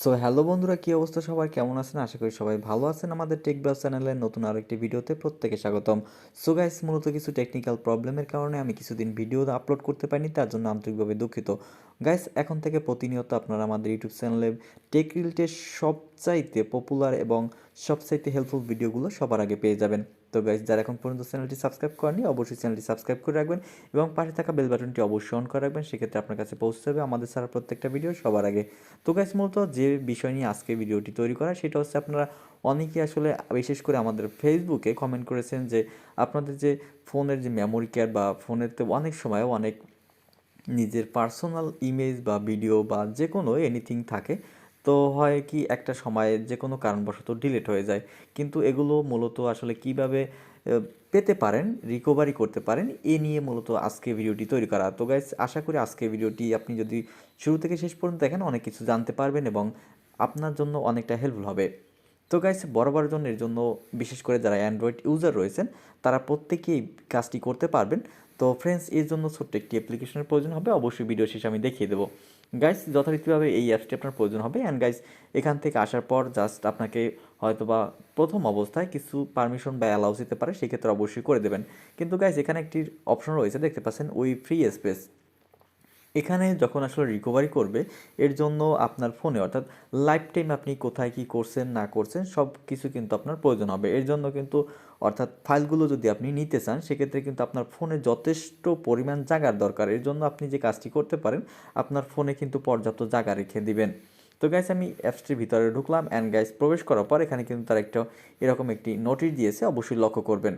So hello বন্ধুরা, কি অবস্থা সবাই কেমন আছেন? আশা করি সবাই ভালো আছেন। আমাদের টেক চ্যানেলের নতুন আরও একটি ভিডিওতে প্রত্যেকে স্বাগতম। সো গাইস মূলত কিছু টেকনিক্যাল প্রবলেমের কারণে আমি কিছুদিন ভিডিও আপলোড করতে পারিনি, তার জন্য আন্তরিকভাবে দুঃখিত। গাইস এখন থেকে প্রতিনিয়ত আপনারা আমাদের ইউটিউব চ্যানেলে টেক রিলেটেড সবচাইতে পপুলার এবং সবচাইতে হেল্পফুল ভিডিওগুলো সবার আগে পেয়ে যাবেন। তো গাইস যারা এখন পর্যন্ত চ্যানেলটি সাবস্ক্রাইব করেনি অবশ্যই চ্যানেলটি সাবস্ক্রাইব করে রাখবেন এবং পাশে থাকা বেল বাটনটি অবশ্যই অন করে রাখবেন। সেক্ষেত্রে আপনার কাছে পৌঁছে যাবে আমাদের সারা প্রত্যেকটা ভিডিও সবার আগে। তো গাইস মূলত যে বিষয় নিয়ে আজকে ভিডিওটি তৈরি করা, সেটা হচ্ছে আপনারা অনেকেই আসলে বিশেষ করে আমাদের ফেসবুকে কমেন্ট করেছেন যে আপনাদের যে ফোনের যে মেমোরি কেয়ার বা ফোনেতে অনেক সময় অনেক নিজের পার্সোনাল ইমেজ বা ভিডিও বা যে কোনো এনিথিং থাকে, তো হয় কি একটা সময়ে যে কোনো কারণবশত ডিলিট হয়ে যায়। কিন্তু এগুলো মূলত আসলে কীভাবে পেতে পারেন রিকভারি করতে পারেন, এ নিয়ে মূলত আজকে ভিডিওটি তৈরি করা। তো গাইজ আশা করি আজকে ভিডিওটি আপনি যদি শুরু থেকে শেষ পর্যন্ত দেখেন, অনেক কিছু জানতে পারবেন এবং আপনার জন্য অনেকটা হেল্পফুল হবে। তো গাইস বরাবর জন্য, এর জন্য বিশেষ করে যারা অ্যান্ড্রয়েড ইউজার রয়েছেন, তারা প্রত্যেকেই কাজটি করতে পারবেন। তো ফ্রেন্ডস এর জন্য ছোট্ট একটি অ্যাপ্লিকেশনের প্রয়োজন হবে, অবশ্যই ভিডিও শেষে আমি দেখিয়ে দেবো। গাইস যথারীতিভাবে এই অ্যাপসটি আপনার প্রয়োজন হবে অ্যান্ড গাইস এখান থেকে আসার পর জাস্ট আপনাকে হয়তোবা প্রথম অবস্থায় কিছু পারমিশন বা অ্যালাউস দিতে পারে, সেক্ষেত্রে অবশ্যই করে দেবেন। কিন্তু গাইস এখানে একটি অপশন রয়েছে, দেখতে পাচ্ছেন, ওই ফ্রি স্পেস এখানে যখন আসলে রিকভারি করবে, এর জন্য আপনার ফোনে অর্থাৎ লাইফ টাইম আপনি কোথায় কি করছেন, না করছেন সব কিছু কিন্তু আপনার প্রয়োজন হবে। এর জন্য কিন্তু, অর্থাৎ ফাইলগুলো যদি আপনি নিতে চান, সেক্ষেত্রে কিন্তু আপনার ফোনে যথেষ্ট পরিমাণ জাগার দরকার। এর জন্য আপনি যে কাজটি করতে পারেন, আপনার ফোনে কিন্তু পর্যাপ্ত জাগা রেখে দিবেন। তো গ্যাস আমি অ্যাপসটির ভিতরে ঢুকলাম অ্যান্ড গ্যাস প্রবেশ করার পর এখানে কিন্তু তার একটা, এরকম একটি নোটিশ দিয়েছে, অবশ্যই লক্ষ্য করবেন।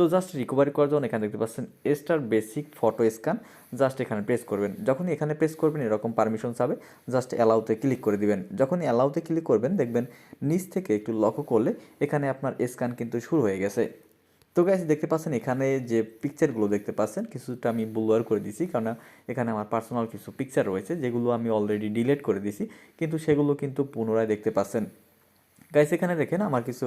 তো জাস্ট রিকভারি করার জন্য এখানে দেখতে পাচ্ছেন star basic photo scan just এখানে প্রেস করবেন। যখনই এখানে প্রেস করবেন, এরকম পারমিশন চাবে জাস্ট অ্যালাউতে ক্লিক করে দিবেন। যখনই অ্যালাউতে ক্লিক করবেন, দেখবেন নিচ থেকে একটু লক্ষ্য করলে এখানে আপনার স্ক্যান কিন্তু শুরু হয়ে গেছে। তো গাইজ দেখতে পাচ্ছেন এখানে যে পিকচারগুলো দেখতে পাচ্ছেন, কিছুটা আমি ব্লুয়ার করে দিছি, কারণ এখানে আমার পার্সোনাল কিছু পিকচার রয়েছে, যেগুলো আমি অলরেডি ডিলিট করে দিছি, কিন্তু সেগুলো কিন্তু পুনরায় দেখতে পাচ্ছেন। গাইস এখানে দেখেন আমার কিছু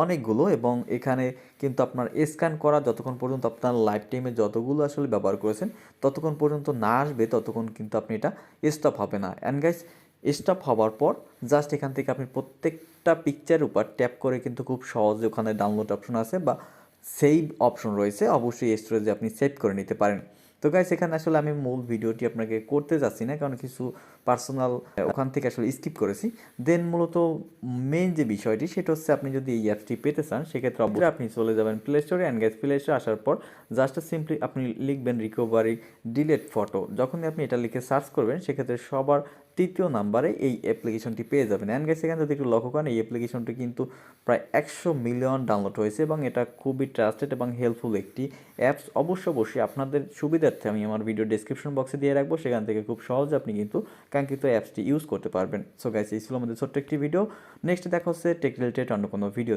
অনেকগুলো এবং এখানে কিন্তু আপনার স্ক্যান করা যতক্ষণ পর্যন্ত আপনার লাইফ টাইমে যতগুলো আসলে ব্যবহার করেছেন, ততক্ষণ পর্যন্ত না আসবে, ততক্ষণ কিন্তু আপনি এটা স্টপ হবে না। অ্যান্ড গাইস স্টপ হওয়ার পর জাস্ট এখান থেকে আপনি প্রত্যেকটা পিকচার উপর ট্যাপ করে কিন্তু খুব সহজে ওখানে ডাউনলোড অপশন আছে বা সেভ অপশন রয়েছে। অবশ্যই স্টোরেজে আপনি সেভ করে নিতে পারেন। তো গাইস এখানে আসলে আমি মূল ভিডিওটি আপনাকে করতে যাচ্ছি না, কারণ কিছু পার্সোনাল ওখান থেকে আসলে স্কিপ করেছি। দেন মূলত মেন যে বিষয়টি, সেটা হচ্ছে আপনি যদি এই অ্যাপটি পেতে চান, সেক্ষেত্রে অবশ্যই আপনি চলে যাবেন প্লে স্টোরে অ্যান্ড গ্যাস প্লে স্টোরে আসার পর জাস্ট সিম্পলি আপনি লিখবেন রিকভারি ডিলেট ফটো যখনই আপনি এটা লিখে সার্চ করবেন, সেক্ষেত্রে সবার তৃতীয় নাম্বারে এই অ্যাপ্লিকেশনটি পেয়ে যাবেন। অ্যান্ড গ্যাস এখানে যদি একটু লক্ষ্য করেন, এই অ্যাপ্লিকেশনটি কিন্তু প্রায় একশো মিলিয়ন ডাউনলোড হয়েছে এবং এটা খুবই ট্রাস্টেড এবং হেল্পফুল একটি অ্যাপস অবশ্য অবশ্যই আপনাদের সুবিধার্থে আমি আমার ভিডিও ডিসক্রিপশন বক্সে দিয়ে রাখব। সেখান থেকে খুব সহজে আপনি কিন্তু কাঙ্ক্ষিত অ্যাপসটি ইউজ করতে পারবেন। সো গাইস এই ছিল আমাদের ছোট্ট একটি ভিডিও নেক্সট দেখা হচ্ছে টেক রিলেটেড অন্য কোনো ভিডিও